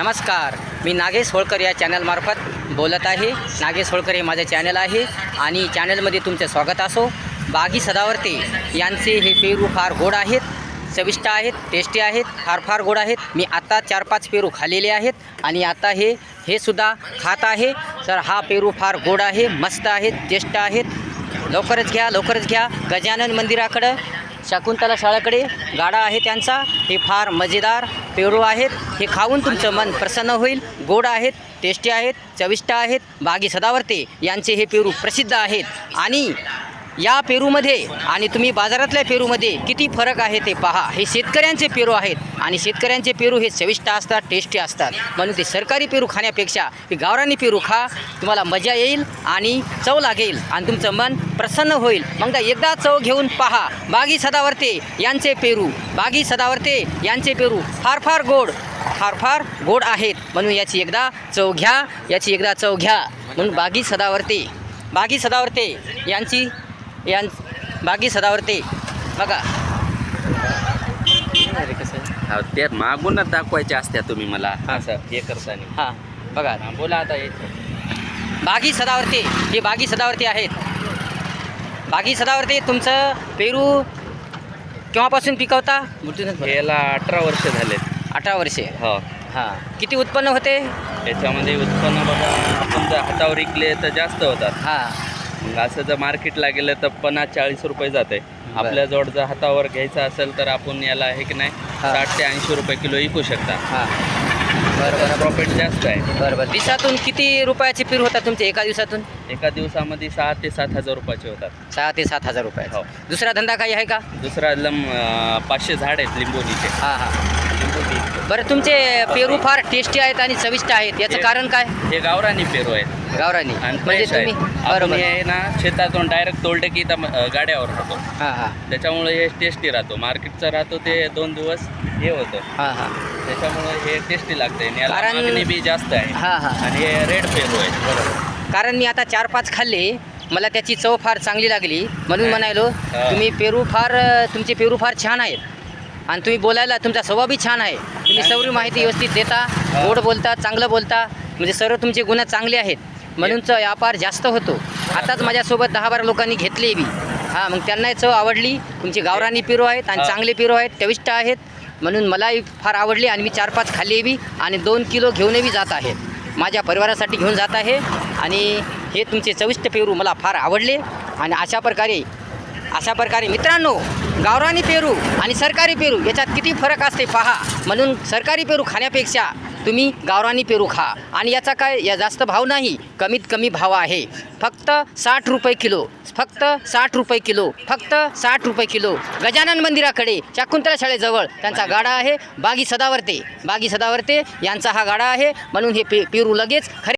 नमस्कार मी नागेश होळकर या चॅनलमार्फत बोलत आहे. नागेश होळकर हे माझे चॅनल आहे आणि चॅनलमध्ये तुमचे स्वागत असो. बागी सदावर्ते यांचे हे पेरू फार गोड आहेत चविष्ट आहेत टेस्टी आहेत फार फार गोड आहेत. मी आत्ता चार पाच पेरू खाल्लेले आहेत आणि आता हे हे सुद्धा खात आहे. तर हा पेरू फार गोड आहे मस्त आहेत टेस्ट आहेत लवकरच घ्या लवकरच घ्या. गजानन मंदिराकडं शकुंतला शाळेकडे गाडा आहे त्यांचा. हे फार मजेदार पेरू आहेत. हे खाऊन तुमचं मन प्रसन्न होईल. गोड आहेत टेस्टी आहेत चविष्ट आहेत. बागी सदावर्ते यांचे हे पेरू प्रसिद्ध आहेत. आणि या पेरूमध्ये आणि तुम्ही बाजारातल्या पेरूमध्ये किती फरक आहे ते पहा. हे शेतकऱ्यांचे पेरू आहेत आणि शेतकऱ्यांचे पेरू हे चविष्ट असतात टेस्टी असतात. म्हणून ते सरकारी पेरू खाण्यापेक्षा हे गावरानी पेरू खा. तुम्हाला मजा येईल आणि चव लागेल आणि तुमचं मन प्रसन्न होईल. मग एकदा चव घेऊन पहा. बागी सदावर्ते यांचे पेरू. बागी सदावर्ते यांचे पेरू फार फार गोड फार फार गोड आहेत. म्हणून याची एकदा चव घ्या याची एकदा चव घ्या. म्हणून बागी सदावर्ते बागी सदावर्ते यांची यां बागी सदावर्ते बघा. कसं हा, ते मागूनच दाखवायचे असत्या तुम्ही मला. असं हे करताना हां बघा. हा, बोला आता हे. बागी सदावर्ते हे बागी सदावर्ते आहेत. बागी सदावर्ते तुमचं पेरू केव्हापासून पिकवता? याला अठरा वर्ष झालेत अठरा वर्षे. हो. हां. किती उत्पन्न होते? याच्यामध्ये उत्पन्न बघा आपण जर हातावर विकले तर जास्त होतात. हां. मग असं जर मार्केटला गेलं तर पन्नास चाळीस रुपये जाते. आपल्याजवळ जर हातावर घ्यायचं असेल तर आपण याला आहे की नाही हा. साठ ते ऐंशी रुपये किलो विकू शकता. हां. बरं बरं. प्रॉफिट जास्त आहे. बरं बरं. दिवसातून किती रुपयाचे पेरू होतात तुमचे? एका दिवसातून? एका दिवसामध्ये सहा ते सात हजार रुपयाचे होतात. सहा ते सात हजार रुपये हो. दुसरा धंदा काही आहे का? दुसरा लम अं, पाचशे झाड आहेत लिंबोनीचे हां हां. बरं तुमचे पेरू फार टेस्टी आहेत आणि चविष्ट आहेत. याचं कारण काय? हे गावरानी पेरू आहेत. गावरानी. आणि म्हणजे फ्रेश आहे. तुम्ही आपण बरोबर. हे आहे ना शेतातून डायरेक्ट तोडले की इथं अं, गाड्यावर राहतो. हां हां. त्याच्यामुळे हे टेस्टी राहतो. मार्केटचा राहतो ते दोन दिवस हे होतं. हां हां. त्याच्यामुळे हे टेस्टी लागते आणि याला कारण- मागणी बी जास्त आहे. हां हां. आणि हे रेड पेरू आहे बरोबर. कारण मी आता चार पाच खाल्ले. मला त्याची चव फार चांगली लागली. म्हणून हा. म्हणालो हा. तुम्ही पेरू फार तुमचे पेरू फार छान आहेत. आणि तुम्ही बोलायला तुमचा स्वभाव बी छान आहे. तुम्ही सर्व माहिती व्यवस्थित देता गोड बोलता चांगलं बोलता. म्हणजे सर्व तुमचे गुण चांगले आहेत. म्हणूनच व्यापार जास्त होतो. आताच माझ्यासोबत दहा बारा लोकांनी घेतले बी. हां मग त्यांनाही चव आवडली. तुमची गावरानी पेरू आहेत आणि. चांगले पेरू आहेत चविष्ट आहेत. म्हणून मलाही फार आवडली आणि मी चार पाच खाल्ले बी आणि दोन किलो घेऊनही बी जात आहेत माझ्या परिवारासाठी घेऊन जात आहे आणि हे तुमचे चविष्ट पेरू मला फार आवडले आणि अशा प्रकारे अशा प्रकारे मित्रांनो गावरानी पेरू आणि सरकारी पेरू याच्यात किती फरक असते पहा. म्हणून सरकारी पेरू खाण्यापेक्षा तुम्ही गावरानी पेरू खा. आणि याचा काय या जास्त भाव नाही कमीत कमी भाव आहे. फक्त साठ रुपये किलो फक्त साठ रुपये किलो फक्त साठ रुपये किलो. गजानन मंदिराकडे शाकुंतला शाळेजवळ त्यांचा गाडा आहे बागी सदावर्ते. बागी सदावर्ते यांचा हा गाडा आहे म्हणून हे पे पेरू लगेच खरे